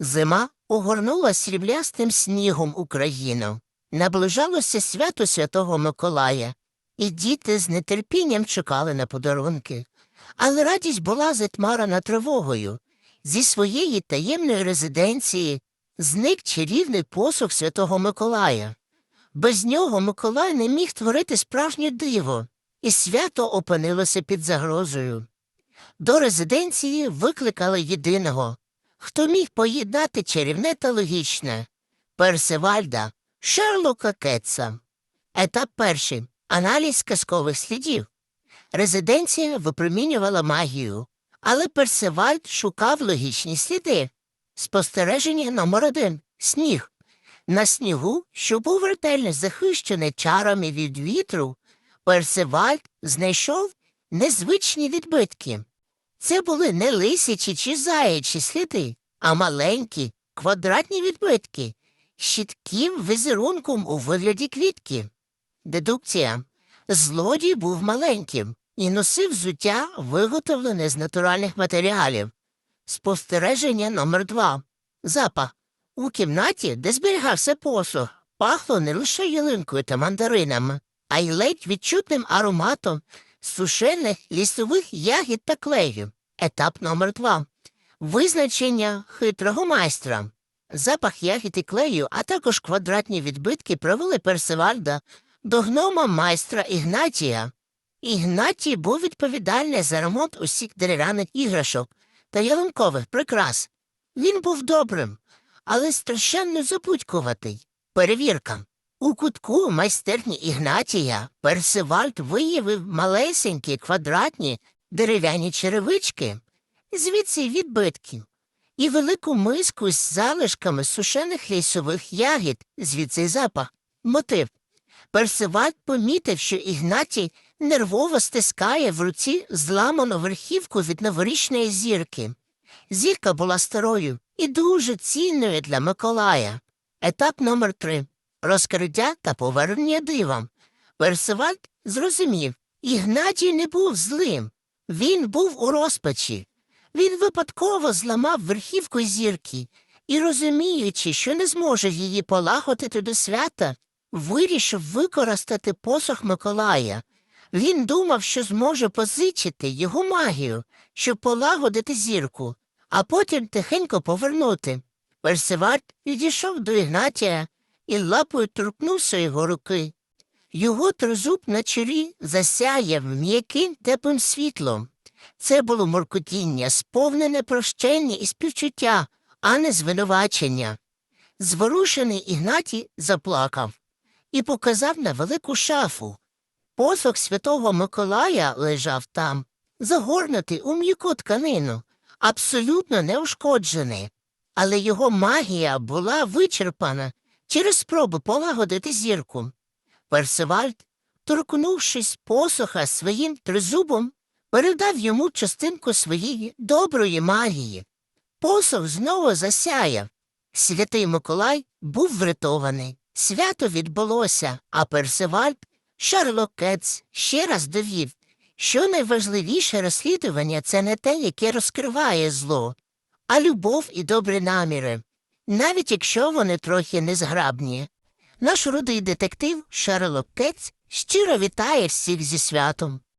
Зима огорнула сріблястим снігом Україну. Наближалося свято Святого Миколая, і діти з нетерпінням чекали на подарунки. Але радість була затьмарена тривогою. Зі своєї таємної резиденції зник чарівний посух Святого Миколая. Без нього Миколай не міг творити справжнє диво, і свято опинилося під загрозою. До резиденції викликали єдиного, хто міг поєднати чарівне та логічне Персивальда, Шерлока Кетса. Етап перший аналіз казкових слідів. Резиденція випромінювала магію, але Персивальд шукав логічні сліди. Спостереження номер один сніг. На снігу, що був ретельно захищений чарами від вітру, Персивальд знайшов незвичні відбитки. Це були не лисячі чи заячі сліди, а маленькі, квадратні відбитки, з чітким візерунком у вигляді квітки. Дедукція. Злодій був маленьким і носив взуття, виготовлене з натуральних матеріалів. Спостереження номер два. Запах. У кімнаті, де зберігався посух, пахло не лише ялинкою та мандаринами, а й ледь відчутним ароматом сушених лісових ягід та клею. Етап номер два. Визначення хитрого майстра. Запах ягід і клею, а також квадратні відбитки привели Персивальда до гнома майстра Ігнатія. Ігнатій був відповідальний за ремонт усіх дерев'яних іграшок та ялинкових прикрас. Він був добрим, але страшенно забудькуватий. Перевірка. У кутку майстерні Ігнатія Персивальд виявив малесенькі квадратні дерев'яні черевички, звідси відбитки, і велику миску з залишками сушених лісових ягід, звідси запах. Мотив. Персивальд помітив, що Ігнатій нервово стискає в руці зламану верхівку від новорічної зірки. Зірка була старою і дуже цінною для Миколая. Етап номер три розкриття та повернення дивом. Персивальд зрозумів, Ігнатій не був злим. Він був у розпачі. Він випадково зламав верхівку зірки і, розуміючи, що не зможе її полагодити до свята, вирішив використати посох Миколая. Він думав, що зможе позичити його магію, щоб полагодити зірку, а потім тихенько повернути. Персивальд підійшов до Ігнатія і лапою торкнувся його руки. Його тризуб на чолі засяяв м'яким теплим світлом. Це було моркотіння, сповнене прощення і співчуття, а не звинувачення. Зворушений Ігнатій заплакав і показав на велику шафу. Посох святого Миколая лежав там, загорнутий у м'яку тканину, абсолютно неушкоджений. Але його магія була вичерпана через спробу полагодити зірку. Персивальд, торкнувшись посоха своїм тризубом, передав йому частинку своєї доброї магії. Посох знову засяяв. Святий Миколай був врятований. Свято відбулося, а Персивальд, Шарлок Кетц, ще раз довів, що найважливіше розслідування це не те, яке розкриває зло, а любов і добрі наміри, навіть якщо вони трохи незграбні. Наш рудий детектив Шерлок Кетц щиро вітає всіх зі святом.